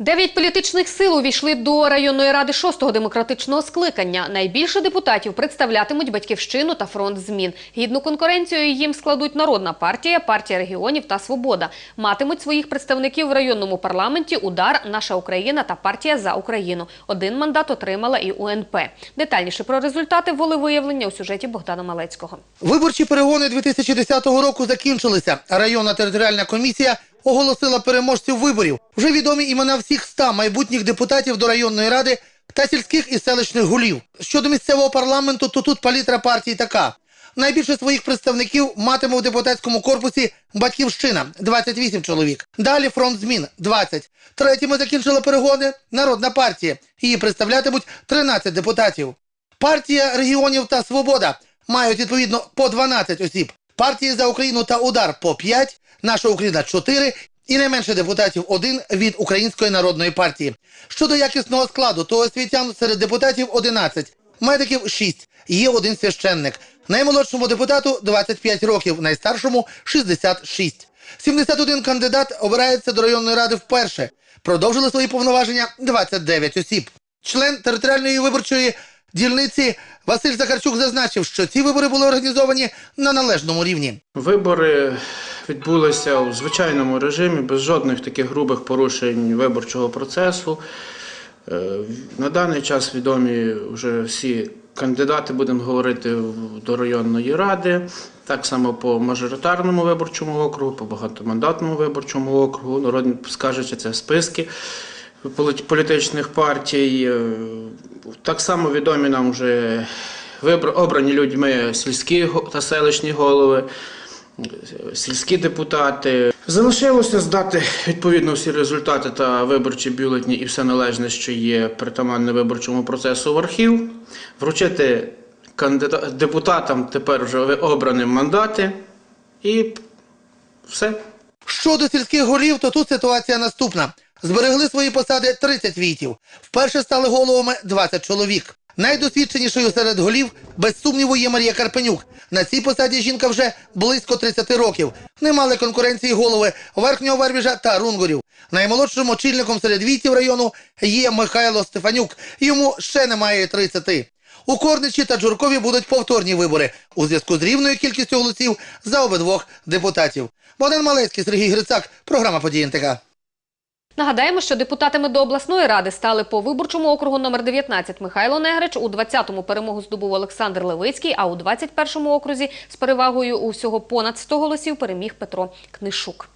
Дев'ять політичних сил увійшли до районної ради шостого демократичного скликання. Найбільше депутатів представлятимуть батьківщину та фронт змін. Гідну конкуренцію їм складуть Народна партія, партія регіонів та Свобода. Матимуть своїх представників в районному парламенті Удар, Наша Україна та партія за Україну. Один мандат отримала і УНП. Детальніше про результати волевиявлення у сюжеті Богдана Малецького. Виборчі перегони 2010 року закінчилися. Районна територіальна комісія оголосила переможців виборів. Вже відомі імена всіх ста майбутніх депутатів до районної ради та сільських і селищних голів. Щодо місцевого парламенту, то тут палітра партій така. Найбільше своїх представників матиме в депутатському корпусі Батьківщина 28 чоловік. Далі фронт змін 20. Третіми закінчила перегони Народна партія. Її представлятимуть 13 депутатів. Партія регіонів та Свобода мають відповідно по 12 осіб. Партії за Україну та Удар по 5, наша Україна 4 і не менше депутатів один від Української народної партії. Щодо якісного складу, то освітян серед депутатів 11, медиків 6, є один священник. Наймолодшому депутату 25 років, найстаршому 66. 71 кандидат обирається до районної ради вперше. Продовжили свої повноваження 29 осіб. Член територіальної виборчої дільниці Василь Захарчук зазначив, що ці вибори були організовані на належному рівні. Вибори відбулися у звичайному режимі, без жодних таких грубих порушень виборчого процесу. Е, На даний час відомі вже всі кандидати, будемо говорити, до районної ради. Так само по мажоритарному виборчому округу, по багатомандатному виборчому округу. Народні скажучи, це списки політичних партій. Е, Так само відомі нам вже обрані людьми сільські та селищні голови сільські депутати. Залишилося здати відповідно всі результати та виборчі бюлетні і все належне, що є притаманне виборчому процесу в архів, вручити кандида... депутатам тепер вже обраним мандати і все. Щодо сільських голів, то тут ситуація наступна. Зберегли свої посади 30 війтів. Вперше стали головами 20 чоловік. Найдосвідченішою серед голів, без сумніву, є Марія Карпенюк. На цій посаді жінка вже близько 30 років. Не мали конкуренції голови Верхнього Вербіжа та Рунгурів. Наймолодшим очільником серед війтів району є Михайло Стефанюк. Йому ще немає 30. У Корничі та Джуркові будуть повторні вибори у зв'язку з рівною кількістю голосів за обидвох депутатів. Богдан Малецький, Сергій Грицак, програма «Події НТК». Нагадаємо, що депутатами до обласної ради стали по виборчому округу номер 19 Михайло Негрич, у 20-му перемогу здобув Олександр Левицький, а у 21-му окрузі з перевагою у всього понад 100 голосів переміг Петро Книшук.